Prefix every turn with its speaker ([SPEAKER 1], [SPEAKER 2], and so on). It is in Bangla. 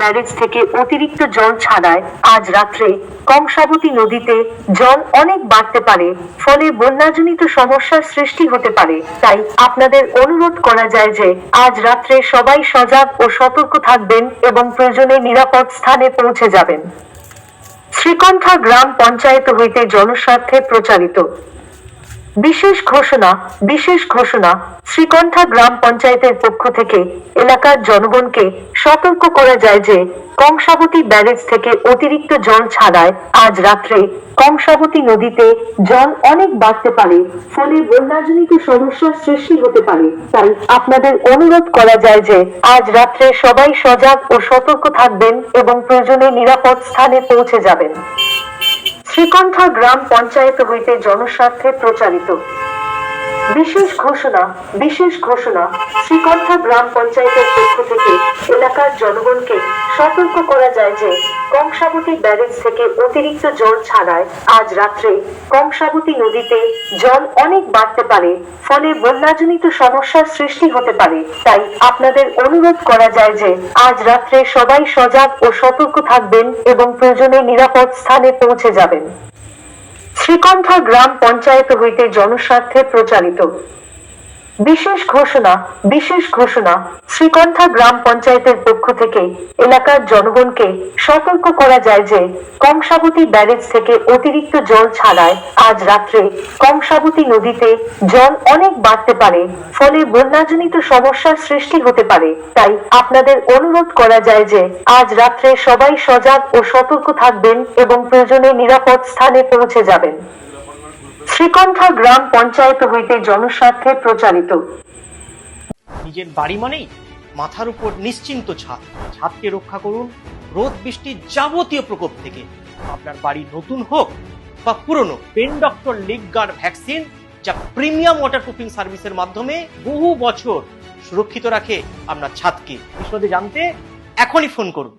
[SPEAKER 1] ব্যারেজ থেকে অতিরিক্ত জল ছাড়ায় আজ রাত্রে কংসাবতী নদীতে জল অনেক বাড়তে পারে, ফলে বন্যাজনিত সমস্যার সৃষ্টি হতে পারে। তাই আপনাদের অনুরোধ করা যায় যে আজ রাত্রে সবাই সজাগ ও সতর্ক থাকবেন এবং প্রয়োজনে নিরাপদ স্থানে পৌঁছে যাবেন। শ্রীকণ্ঠা গ্রাম পঞ্চায়েত হইতে জনস্বার্থে প্রচারিত। বিশেষ ঘোষণা বিশেষ ঘোষণা শ্রীকণ্ঠা গ্রাম পঞ্চায়েতের পক্ষ থেকে এলাকার জনগণকে সতর্ক করা যায় যে কংসাবতী ব্যারেজ থেকে অতিরিক্ত জল ছাড়ায় আজ রাত্রে কংসাবতী নদীতে জল অনেক বাড়তে পারে, ফলে বন্যাজনিত সমস্যার সৃষ্টি হতে পারে। তাই আপনাদের অনুরোধ করা যায় যে আজ রাত্রে সবাই সজাগ ও সতর্ক থাকবেন এবং প্রয়োজনে নিরাপদ স্থানে পৌঁছে যাবেন। শ্রীকণ্ঠা গ্রাম পঞ্চায়েত হইতে জনস্বার্থে প্রচারিত। বিশেষ ঘোষণা বিশেষ ঘোষণা শ্রীকণ্ঠা গ্রাম পঞ্চায়েতের পক্ষ থেকে এলাকার জনগণকে সতর্ক করা যায় যে কংসাবতী ব্যারেজ থেকে অতিরিক্ত জল ছাড়ায় আজ রাত্রে কংসাবতী নদীতে জল অনেক বাড়তে পারে, ফলে বন্যাজনিত সমস্যার সৃষ্টি হতে পারে। তাই আপনাদের অনুরোধ করা যায় যে আজ রাত্রে সবাই সজাগ ও সতর্ক থাকবেন এবং প্রয়োজনে নিরাপদ স্থানে পৌঁছে যাবেন। শ্রীকণ্ঠা গ্রাম পঞ্চায়েত হইতে জনস্বার্থে প্রচারিত। বিশেষ ঘোষণা বিশেষ ঘোষণা, শ্রীকণ্ঠা গ্রাম পঞ্চায়েতের পক্ষ থেকে এলাকার জনগণকে সতর্ক করা যায় যে কংসাবতী ব্যারেজ থেকে অতিরিক্ত জল ছাড়ায় আজ রাত্রে কংসাবতী নদীতে জল অনেক বাড়তে পারে, ফলে বন্যাজনিত সমস্যার সৃষ্টি হতে পারে। তাই আপনাদের অনুরোধ করা যায় যে আজ রাত্রে সবাই সজাগ ও সতর্ক থাকবেন এবং প্রয়োজনে নিরাপদ স্থানে পৌঁছে যাবেন। শ্রীকণ্ঠা গ্রাম পঞ্চায়েত হইতে জনস্বার্থে প্রচারিত।
[SPEAKER 2] নিজের বাড়ি মানেই মাথার উপর নিশ্চিন্ত ছাদ। ছাদকে রক্ষা করুন রোদ বৃষ্টির যাবতীয় প্রকোপ থেকে। আপনার বাড়ি নতুন হোক বা পুরনো, pen doctor leak guard vaccine যা প্রিমিয়াম ওয়াটার প্রুফিং সার্ভিসের মাধ্যমে বহু বছর সুরক্ষিত রাখে আপনার ছাদকে। বিশদে জানতে এখনই ফোন করুন।